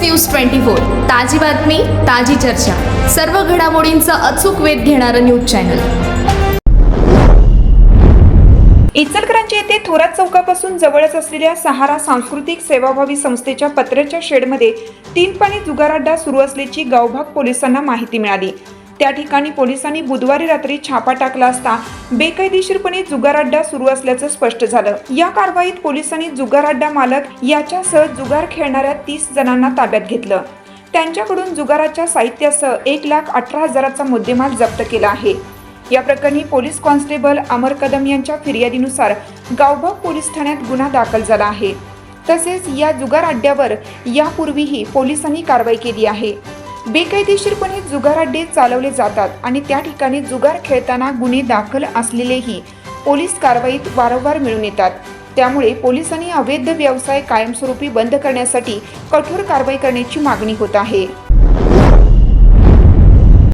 News twenty four ताजी बातमी ताजी चर्चा. सर्व घडामोडींचा अचूक वेध घेणारं न्यूज चॅनल. इचलकरंजी येथे थोरात चौकापासून जवळच असलेल्या सहारा सांस्कृतिक सेवाभावी संस्थेच्या पत्र्याच्या शेडमध्ये तीन पाणी जुगाराड्डा सुरू असल्याची गावभाग पोलिसांना माहिती मिळाली. त्या ठिकाणी पोलिसांनी बुधवारी रात्री छापा टाकला असता बेकायदेशीरपणे जुगार अड्डा सुरू असल्याचं स्पष्ट झालं. या कारवाईत पोलिसांनी जुगार अड्डा मालक याच्यासह जुगार खेळणाऱ्या तीस जणांना ताब्यात घेतलं. त्यांच्याकडून जुगाराच्या साहित्यासह एक लाख अठरा हजाराचा मुद्देमाल जप्त केला आहे. या प्रकरणी पोलीस कॉन्स्टेबल अमर कदम यांच्या फिर्यादीनुसार गावभाग पोलीस ठाण्यात गुन्हा दाखल झाला आहे. तसेच या जुगार अड्ड्यावर यापूर्वीही पोलिसांनी कारवाई केली आहे. बेकायदेशीरपणे जुगार अड्डे चालवले जातात आणि त्या ठिकाणी जुगार खेळताना गुन्हे दाखल असलेलेही पोलीस कारवाईत वारंवार मिळून येतात. त्यामुळे पोलिसांनी अवैध व्यवसाय कायमस्वरूपी बंद करण्यासाठी कठोर कारवाई करण्याची मागणी होत आहे.